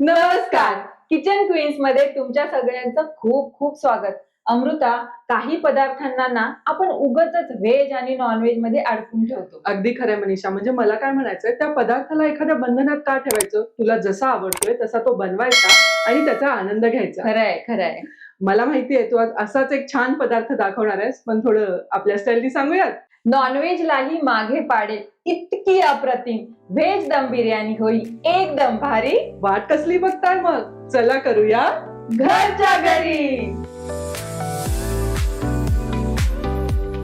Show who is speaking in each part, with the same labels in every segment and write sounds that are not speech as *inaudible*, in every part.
Speaker 1: नमस्कार. किचन क्वीन्समध्ये तुमच्या सगळ्यांचं खूप खूप स्वागत. अमृता काही पदार्थांना ना आपण उगच व्हेज आणि नॉनव्हेजमध्ये अडकून ठेवतो.
Speaker 2: अगदी खरंय मनीषा. म्हणजे मला काय म्हणायचंय त्या पदार्थाला एखाद्या बंधनात का ठेवायचं? तुला जसा आवडतोय तसा तो बनवायचा आणि त्याचा आनंद घ्यायचा.
Speaker 1: खरंय खरंय
Speaker 2: मला माहितीये तू आज असाच एक छान पदार्थ दाखवणार आहेस पण थोडं आपल्या स्टाईलनी सांगूयात?
Speaker 1: नॉनव्हेजलाही मागे पाडेल. इतकी अप्रतिम. व्हेज दम बिर्याणी होईल एकदम भारी.
Speaker 2: वाट कसली बघताय मग? चला करूया.
Speaker 1: घरच्या घरी.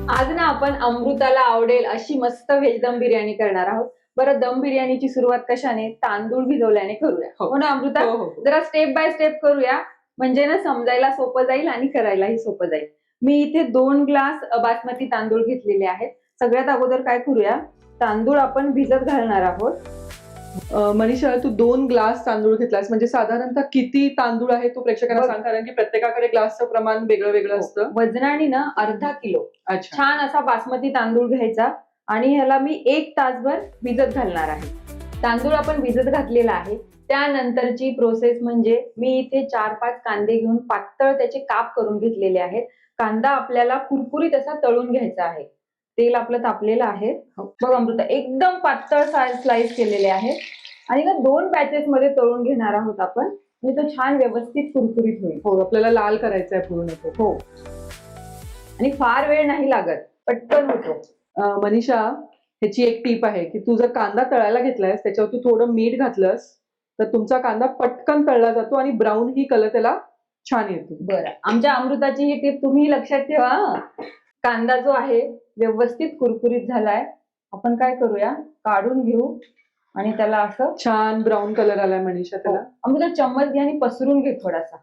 Speaker 1: आज ना आपण अमृताला आवडेल अशी मस्त व्हेज दम बिर्याणी करणार आहोत. बरं दम बिर्याणीची सुरुवात कशाने? तांदूळ भिजवल्याने करूया.
Speaker 2: हो.
Speaker 1: हो ना अमृता?
Speaker 2: हो, हो.
Speaker 1: जरा स्टेप बाय स्टेप करूया. म्हणजे ना समजायला सोपं जाईल आणि करायलाही सोपं जाईल. मी इथे दोन ग्लास बासमती तांदूळ घेतलेले आहेत. सगळ्यात अगोदर काय करूया? तांदूळ आपण भिजत घालणार आहोत.
Speaker 2: मनीषा तू दोन ग्लास तांदूळ घेतलास. म्हणजे साधारणतः किती तांदूळ आहे तू प्रेक्षकांना. सांग कारण की प्रत्येकाकडे ग्लासचं प्रमाण वेगळं वेगळं असतं.
Speaker 1: वजनाने ना अर्धा किलो. छान असा बासमती तांदूळ घ्यायचा आणि ह्याला मी एक तासभर भिजत घालणार आहे. तांदूळ आपण भिजत घातलेला आहे. त्यानंतरची प्रोसेस म्हणजे मी इथे चार पाच कांदे घेऊन पातळ त्याचे काप करून घेतलेले आहेत. कांदा आपल्याला कुरकुरीत असा तळून घ्यायचा आहे. तेल आपलं तापलेलं आहे.
Speaker 2: हो.
Speaker 1: बघ अमृता एकदम पातळ स्लाइस केलेले आहेत. आणि ना दोन बॅचेस मध्ये तळून घेणार आहोत आपण. म्हणजे तो छान व्यवस्थित कुरकुरीत होईल.
Speaker 2: हो आपल्याला लाल करायचा आहे पूर्ण तो.
Speaker 1: हो. आणि फार वेळ नाही लागत. पटकन होतो.
Speaker 2: मनीषा ह्याची एक टीप आहे की तू जर कांदा तळायला घेतलायस त्याच्यावर तू थोडं मीठ घातलंस तर तुमचा कांदा पटकन तळला जातो आणि ब्राऊन ही कलर त्याला छान येतो.
Speaker 1: बरं. आमच्या अमृताची ही टीप तुम्ही लक्षात ठेवा हं. कांदा जो आहे व्यवस्थित कुरकुरीत झालाय. आपण काय करूया? काढून घेऊ आणि त्याला असं
Speaker 2: छान ब्राऊन कलर आलाय मनीषा त्याला.
Speaker 1: अमृता चम्मच घे आणि पसरून घे थोडासा.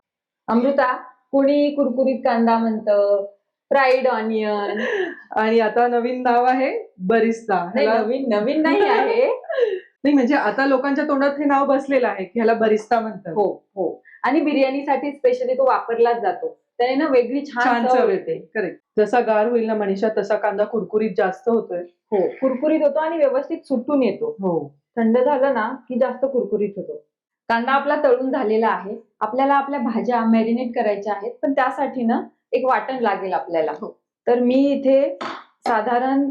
Speaker 1: अमृता कोणी कुरकुरीत कांदा म्हणतं? Fried onion. *laughs*
Speaker 2: आणि आता नवीन नाव आहे बरिस्ता.
Speaker 1: नाही
Speaker 2: ह्याला-
Speaker 1: नवीन नवीन नाही आहे. *laughs*
Speaker 2: नाही म्हणजे आता लोकांच्या तोंडात हे नाव बसलेलं आहे की ह्याला बरिस्ता म्हणतात.
Speaker 1: हो हो. आणि बिर्याणीसाठी स्पेशली तो वापरलाच जातो. त्याने ना वेगळी छान चव येते.
Speaker 2: करेक्ट जसा गार होईल ना मनीषा तसा कांदा कुरकुरीत जास्त होतोय.
Speaker 1: हो. कुरकुरीत होतो आणि व्यवस्थित सुटून येतो.
Speaker 2: हो.
Speaker 1: थंड झालं ना की जास्त कुरकुरीत होतो. कांदा आपला तळून झालेला आहे. आपल्याला आपल्या भाज्या मॅरिनेट करायच्या आहेत पण त्यासाठी ना एक वाटण लागेल आपल्याला.
Speaker 2: हो.
Speaker 1: तर मी इथे साधारण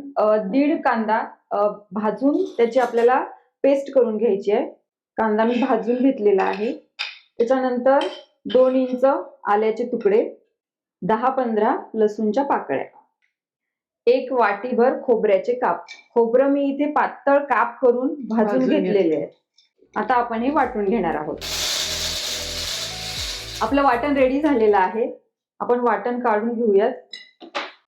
Speaker 1: दीड कांदा भाजून त्याची आपल्याला पेस्ट करून घ्यायची आहे. कांदा मी भाजून घेतलेला आहे. त्याच्यानंतर दोन इंच आल्याचे तुकडे दहा पंधरा लसूणच्या पाकळ्या. एक वाटीभर खोबऱ्याचे काप. खोबरं मी इथे पातळ काप करून भाजून घेतलेले आहे आता आपण हे वाटून घेणार आहोत. आपलं वाटण रेडी झालेलं आहे. आपण वाटण काढून घेऊयात.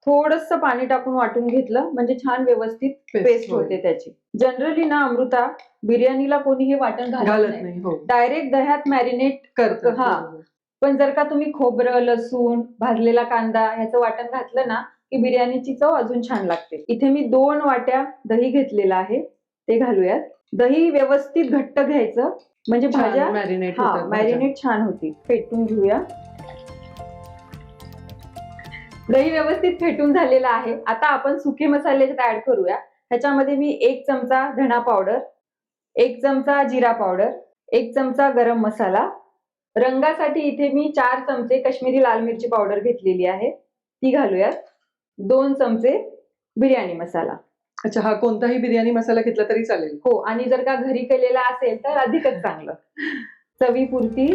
Speaker 1: थोडस पाणी टाकून वाटून घेतलं म्हणजे छान व्यवस्थित पेस्ट. होते त्याची. जनरली ना अमृता बिर्याणीला कोणी हे वाटण घालत
Speaker 2: घालत
Speaker 1: नाही.
Speaker 2: नाही हो.
Speaker 1: डायरेक्ट दह्यात मॅरिनेट
Speaker 2: करतात
Speaker 1: हा.
Speaker 2: बरोबर.
Speaker 1: पण जर का तुम्ही खोबरं लसूण भाजलेला कांदा ह्याचं वाटण घातलं ना की बिर्याणीची चव अजून छान लागते. इथे मी दोन वाट्या दही घेतलेलं आहे ते घालूयात. दही व्यवस्थित घट्ट घ्यायचं. म्हणजे भाज्या
Speaker 2: मॅरिनेट
Speaker 1: हा. मॅरिनेट छान होती. फेटून घेऊया. दही व्यवस्थित फेटून झालेला आहे. आता आपण सुके मसाले ऍड करूया. ह्याच्यामध्ये मी एक चमचा धणा पावडर एक चमचा जिरा पावडर एक चमचा गरम मसाला. रंगासाठी इथे मी चार चमचे काश्मीरी लाल मिरची पावडर घेतलेली आहे. ती घालूयात. दोन चमचे बिर्याणी मसाला.
Speaker 2: अच्छा हा कोणताही बिर्याणी मसाला घेतला तरी चालेल.
Speaker 1: हो आणि जर का घरी केलेला असेल तर अधिकच चांगलं. चवीपुरती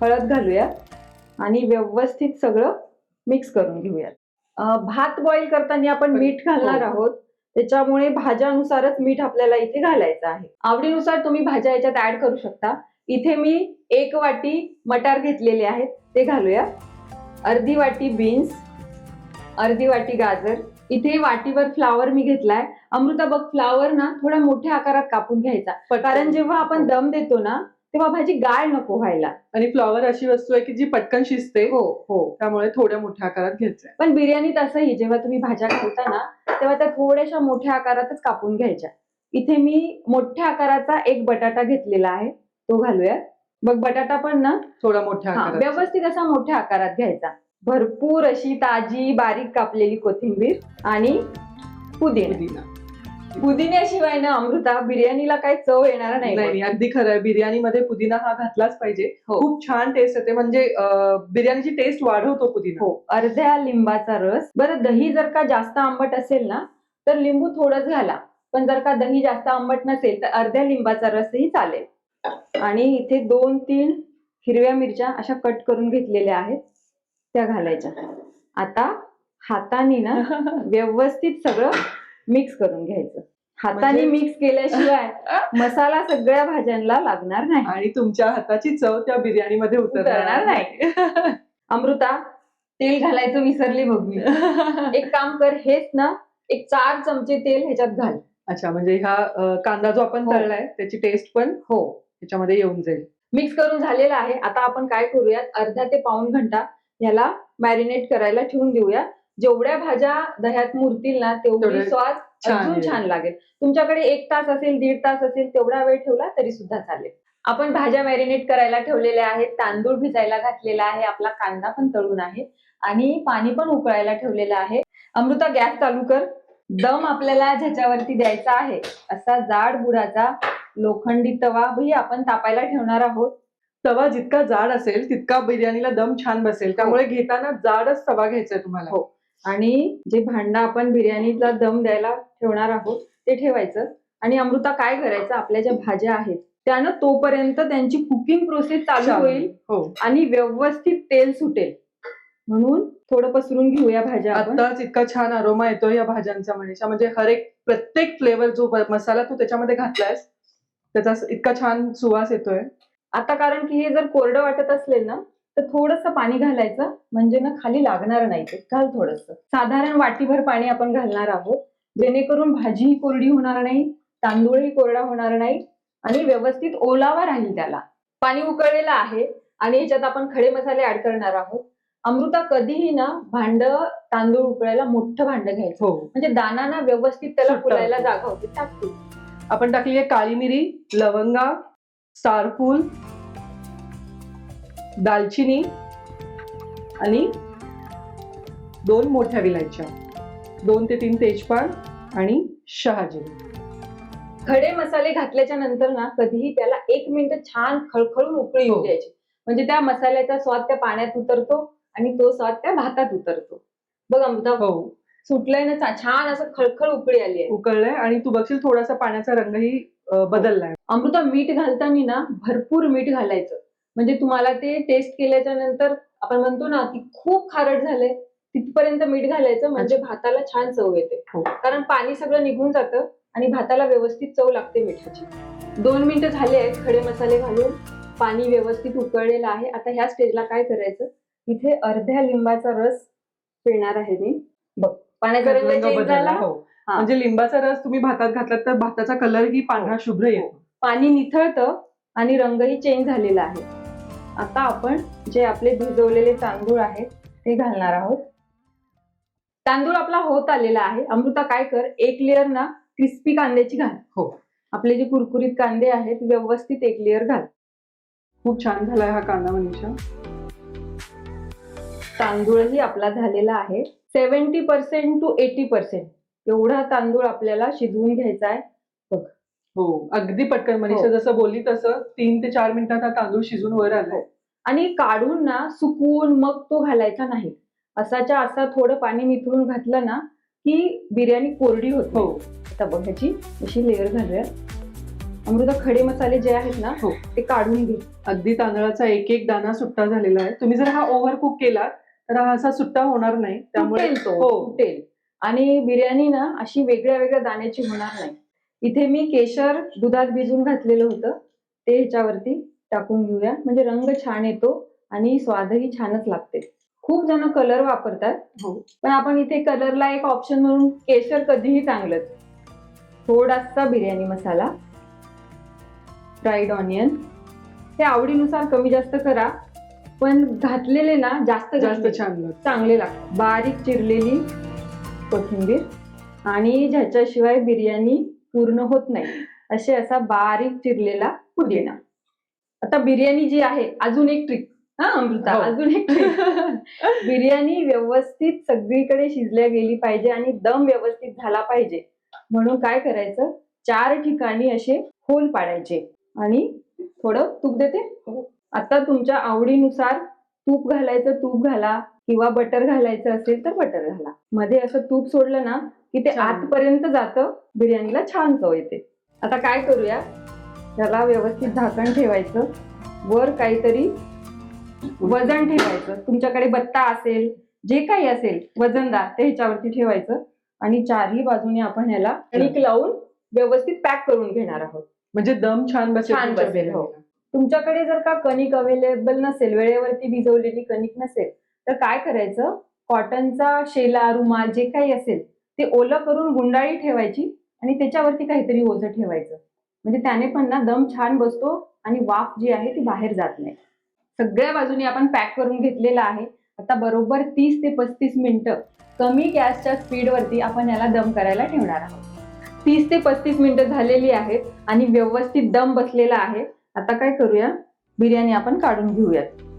Speaker 1: हळद घालूया आणि व्यवस्थित सगळं मिक्स करून घेऊयात. भात बॉईल करताना आपण मीठ घालणार
Speaker 2: हो.
Speaker 1: आहोत. त्याच्यामुळे भाज्यानुसारच मीठ आपल्याला इथे घालायचं आहे. आवडीनुसार तुम्ही भाज्या याच्यात ऍड करू शकता. इथे मी एक वाटी मटार घेतलेले आहेत ते घालूया. अर्धी वाटी बीन्स अर्धी वाटी गाजर. इथे वाटीवर फ्लावर मी घेतलाय. अमृता बघ फ्लावर ना थोडा मोठ्या आकारात कापून घ्यायचा. कारण जेव्हा आपण दम देतो ना तेव्हा भाजी गाळ नको व्हायला.
Speaker 2: आणि फ्लॉवर अशी वस्तू आहे की जी पटकन शिजते.
Speaker 1: हो हो.
Speaker 2: त्यामुळे थोड्या मोठ्या आकारात घ्यायचंय.
Speaker 1: पण बिर्याणीत असंही जेव्हा तुम्ही भाज्या घालता ना तेव्हा त्या थोड्याशा मोठ्या आकारातच कापून घ्यायच्या. इथे मी मोठ्या आकाराचा एक बटाटा घेतलेला आहे. तो घालूया बघ बटाटा पण ना
Speaker 2: थोडा मोठ्या
Speaker 1: व्यवस्थित असा मोठ्या आकारात घ्यायचा. भरपूर अशी ताजी बारीक कापलेली कोथिंबीर आणि पुदिना. पुदिन्याशिवाय ना अमृता बिर्याणीला काही चव येणार
Speaker 2: नाही. अगदी खरं आहे. बिर्याणीमध्ये पुदिना हा घातलाच पाहिजे.
Speaker 1: हो.
Speaker 2: खूप छान टेस्ट येते. म्हणजे अं, बिर्याणीची टेस्ट वाढवतो पुदिना.
Speaker 1: हो अर्ध्या लिंबाचा रस. बरं दही जर का जास्त आंबट असेल ना तर लिंबू थोडंच घाला. पण जर का दही जास्त आंबट नसेल तर अर्ध्या लिंबाचा रसही चालेल. आणि इथे दोन तीन हिरव्या मिरच्या अशा कट करून घेतलेल्या आहेत. त्या घालायच्या. आता हाताने ना *laughs* व्यवस्थित सगळं मिक्स करून घ्यायचं. हाताने
Speaker 2: म्हणजे-
Speaker 1: मिक्स केल्याशिवाय *laughs* मसाला सगळ्या भाज्यांना लागणार नाही.
Speaker 2: आणि तुमच्या हाताची चव त्या बिर्याणीमध्ये
Speaker 1: उतरणार
Speaker 2: उतरणार नाही. *laughs*
Speaker 1: अमृता तेल घालायचं विसरली बघ मी. *laughs* एक काम कर हेच ना एक चार चमचे तेल ह्याच्यात घाल.
Speaker 2: अच्छा म्हणजे हा कांदा जो आपण
Speaker 1: हो.
Speaker 2: तळलाय त्याची टेस्ट पण
Speaker 1: हो.
Speaker 2: त्याच्यामध्ये येऊन जाईल.
Speaker 1: मिक्स करून झालेला आहे. आता आपण काय करूयात? अर्धा ते पाऊण घंटा ह्याला मॅरिनेट करायला ठेवून देऊया जेवढ्या भाज्या दह्यात मुरतील ना तेवढी स्वाद
Speaker 2: छान
Speaker 1: अजून. छान लागेल. तुमच्याकडे एक तास असेल दीड तास असेल तेवढा वेळ ठेवला तरी सुद्धा चालेल. आपण भाज्या मॅरिनेट करायला ठेवलेल्या आहेत तांदूळ भिजायला घातलेला आहे आपला कांदा पण तळून आहे आणि पाणी पण उकळायला ठेवलेलं आहे. अमृता गॅस चालू कर. दम आपल्याला ज्याच्यावरती द्यायचा आहे असा जाड बुडाचा लोखंडी तवा ही आपण तापायला ठेवणार आहोत.
Speaker 2: तवा जितका जाड असेल तितका बिर्याणीला दम छान बसेल. त्यामुळे घेताना जाडच तवा घ्यायचा तुम्हाला.
Speaker 1: हो. आणि जे भांडं आपण बिर्याणीला दम द्यायला ठेवणार आहोत ते ठेवायचं. आणि अमृता काय करायचं? आपल्या ज्या भाज्या आहेत त्यानं तोपर्यंत त्यांची कुकिंग प्रोसेस चालू होईल
Speaker 2: हो.
Speaker 1: आणि व्यवस्थित तेल सुटेल. म्हणून थोडं पसरून घेऊया भाज्या
Speaker 2: आताच इतका छान अरोमा येतो या भाज्यांचा म्हणजे म्हणजे हर एक प्रत्येक फ्लेवर जो मसाला तू त्याच्यामध्ये घातलायस त्याचा इतका छान सुवास येतोय.
Speaker 1: आता कारण की हे जर कोरडं वाटत असेल ना तर थोडस पाणी घालायचं. म्हणजे ना खाली लागणार नाही ते घाल थोडस. साधारण वाटीभर पाणी आपण घालणार आहोत. जेणेकरून भाजीही कोरडी होणार नाही तांदूळही कोरडा होणार नाही आणि व्यवस्थित ओलावा राहील त्याला. पाणी उकळलेलं आहे आणि याच्यात आपण खडे मसाले ऍड करणार आहोत. अमृता कधीही ना भांड तांदूळ उकळायला मोठं भांड घ्यायचं.
Speaker 2: हो.
Speaker 1: म्हणजे दानाना व्यवस्थित त्याला
Speaker 2: सुट्टा
Speaker 1: फुलायला
Speaker 2: होतो.
Speaker 1: जागा होती. टाकतो.
Speaker 2: आपण टाकली आहे काळी मिरी लवंगा स्टारफूल दालचिनी आणि दोन मोठ्या विलायच्या. दोन ते तीन तेजपान आणि शहाजिरी
Speaker 1: खडे मसाले घातल्याच्या नंतर ना कधीही त्याला एक मिनिट छान खळखळून उकळी येऊ
Speaker 2: हो.
Speaker 1: द्यायची. म्हणजे त्या मसाल्याचा स्वाद त्या पाण्यात उतरतो आणि तो स्वाद त्या भातात उतरतो. बघ अमृता
Speaker 2: हो.
Speaker 1: सुटलंय ना छान असं खळखळ उकळी आली आहे.
Speaker 2: उकळलंय आणि तू बघशील थोडासा पाण्याचा रंगही बदललाय.
Speaker 1: अमृता मीठ घालताना ना भरपूर मीठ घालायचं. म्हणजे तुम्हाला ते टेस्ट केल्याच्यानंतर आपण म्हणतो ना की खूप खारट झालंय तिथपर्यंत मीठ घालायचं म्हणजे भाताला छान चव येते.
Speaker 2: हो.
Speaker 1: कारण पाणी सगळं निघून जातं आणि भाताला व्यवस्थित चव लागते मिठाची. दोन मिनिटं झाले आहेत खडे मसाले घालून पाणी व्यवस्थित उकळलेलं आहे. आता ह्या स्टेजला काय करायचं? इथे अर्ध्या लिंबाचा रस पिळणार आहे मी. बघ पाण्याचा रंग झाला
Speaker 2: हो.
Speaker 1: हा.
Speaker 2: म्हणजे लिंबाचा रस तुम्ही भातात घातलात तर भाताचा कलर ही पांढरा शुभ्र येतो.
Speaker 1: पाणी निथळतं आणि रंगही चेंज झालेला आहे. आता आपण जे आपले भिजवलेले तांदूळ आहेत ते घालणार आहोत. तांदूळ आपला होत आलेला आहे. अमृता काय कर एक लेअर ना क्रिस्पी कांद्याची घाल.
Speaker 2: हो.
Speaker 1: आपले जे कुरकुरीत कांदे आहेत व्यवस्थित एक लेअर घाल.
Speaker 2: खूप छान झालाय हा कांदा मनीषा.
Speaker 1: तांदूळही आपला झालेला आहे. Seventy percent to eighty percent एवढा तांदूळ आपल्याला शिजवून घ्यायचा आहे.
Speaker 2: हो. अगदी पटकन मनीषा
Speaker 1: हो.
Speaker 2: जसं बोलली तसं तीन ते चार मिनिटात हा तांदूळ शिजून वर आलाय.
Speaker 1: आणि काढून ना सुकवून मग तो घालायचा नाही. असाच्या असा थोडं पाणी निथळून घातलं ना की बिर्याणी कोरडी होते.
Speaker 2: हो.
Speaker 1: आता बघ ह्याची अशी लेअर घालूया. अमृता खडे मसाले जे आहेत ना
Speaker 2: हो.
Speaker 1: ते काढून घे.
Speaker 2: अगदी तांदळाचा एक एक दाना सुट्टा झालेला आहे. तुम्ही जर हा ओव्हर कुक केला तर हा असा सुट्टा होणार नाही. त्यामुळे हो.
Speaker 1: आणि बिर्याणी ना अशी वेगळ्या वेगळ्या दाण्याची होणार नाही. इथे मी केशर दुधात भिजून घातलेलं होतं. ते ह्याच्यावरती टाकून घेऊया. म्हणजे रंग छान येतो आणि स्वादही छानच लागते. खूप जण कलर वापरतात.
Speaker 2: हो.
Speaker 1: पण आपण इथे कलरला एक ऑप्शन म्हणून केशर कधीही चांगलंच. थोडासा बिर्याणी मसाला फ्राईड ऑनियन हे आवडीनुसार कमी जास्त करा पण घातलेले ना जास्त
Speaker 2: जास्त छान.
Speaker 1: चांगले लागतात. बारीक चिरलेली कोथिंबीर आणि ज्याच्याशिवाय बिर्याणी पूर्ण होत नाही. असे असा बारीक चिरलेला पुदिना. आता बिर्याणी जी आहे अजून एक ट्रिक हा अमृता
Speaker 2: हो.
Speaker 1: अजून एक ट्रिक *laughs* बिर्याणी व्यवस्थित सगळीकडे शिजल्या गेली पाहिजे आणि दम व्यवस्थित झाला पाहिजे. म्हणून काय करायचं? चार ठिकाणी असे होल पाडायचे. आणि थोडं तूप देते. आता तुमच्या आवडीनुसार तूप घालायचं तूप घाला. किंवा बटर घालायचं असेल तर बटर घाला. मध्ये असं तूप सोडलं ना की ते. आतपर्यंत जातं बिर्याणीला छान चव येते. आता काय करूया? त्याला व्यवस्थित झाकण ठेवायचं. वर काहीतरी वजन ठेवायचं. तुमच्याकडे बत्ता असेल जे काही असेल वजनदार ते ह्याच्यावरती ठेवायचं. आणि चारही बाजूने आपण ह्याला कणिक लावून व्यवस्थित पॅक करून घेणार आहोत.
Speaker 2: म्हणजे दम छान बसेल
Speaker 1: छान बसेल, हो. तुमच्याकडे जर का कणिक अवेलेबल नसेल वेळेवरती भिजवलेली कणिक नसेल तर काय करायचं? कॉटनचा शेला रुमाल जे काही असेल ते ओलं करून गुंडाळी ठेवायची आणि त्याच्यावरती काहीतरी ओझं ठेवायचं. म्हणजे त्याने पण ना दम छान बसतो आणि वाफ जी आहे ती बाहेर जात नाही. सगळ्या बाजूनी आपण पॅक करून घेतलेला आहे. आता बरोबर तीस ते पस्तीस मिनिटं कमी गॅसच्या स्पीडवरती आपण याला दम करायला ठेवणार आहोत. तीस ते पस्तीस मिनिटं झालेली आहेत आणि व्यवस्थित दम बसलेला आहे. आता काय करूया? बिर्याणी आपण काढून घेऊयात.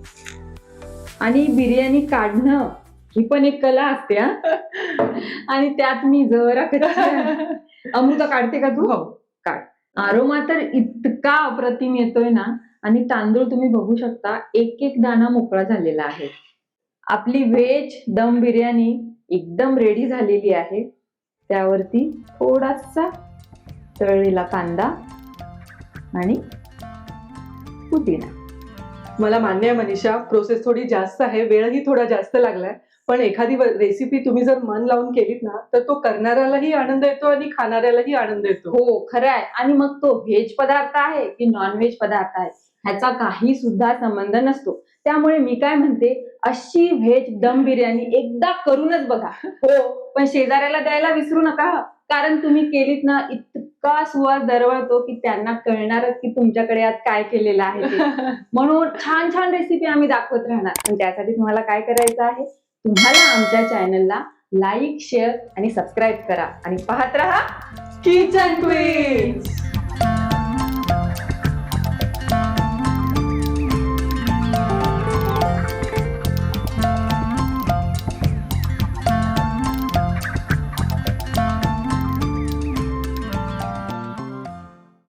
Speaker 1: आणि बिर्याणी काढणं ही पण एक कला असते हा. *laughs* आणि त्यात मी जरा. *laughs* अमृता काढते का तू?
Speaker 2: हो.
Speaker 1: आरोमा तर इतका अप्रतिम येतोय ना आणि तांदूळ तुम्ही बघू शकता एक एक दाणा मोकळा झालेला आहे. आपली व्हेज दम बिर्याणी एकदम रेडी झालेली आहे. त्यावरती थोडासा तळलेला कांदा आणि पुदिना.
Speaker 2: मला मान्य आहे मनीषा प्रोसेस थोडी जास्त आहे वेळही थोडा जास्त लागलाय. पण एखादी रेसिपी तुम्ही जर मन लावून केलीत ना तर तो करणाऱ्यालाही आनंद येतो आणि खाणाऱ्यालाही आनंद येतो.
Speaker 1: हो खरं आहे. आणि मग तो व्हेज पदार्थ आहे की नॉन व्हेज पदार्थ आहे ह्याचा काही सुद्धा संबंध नसतो. त्यामुळे मी काय म्हणते अशी व्हेज दम बिर्याणी एकदा करूनच बघा. हो. पण शेजाऱ्याला द्यायला विसरू नका. कारण तुम्ही केलीत ना इतका सुवास दरवळतो की त्यांना कळणारच की तुमच्याकडे आज काय केलेलं आहे. *laughs* म्हणून छान छान रेसिपी आम्ही दाखवत राहणार. पण त्यासाठी तुम्हाला काय करायचं आहे? तुम्हाला आमच्या चॅनलला लाईक शेअर आणि सबस्क्राईब करा. आणि पाहत राहा
Speaker 2: किचन क्वीन्स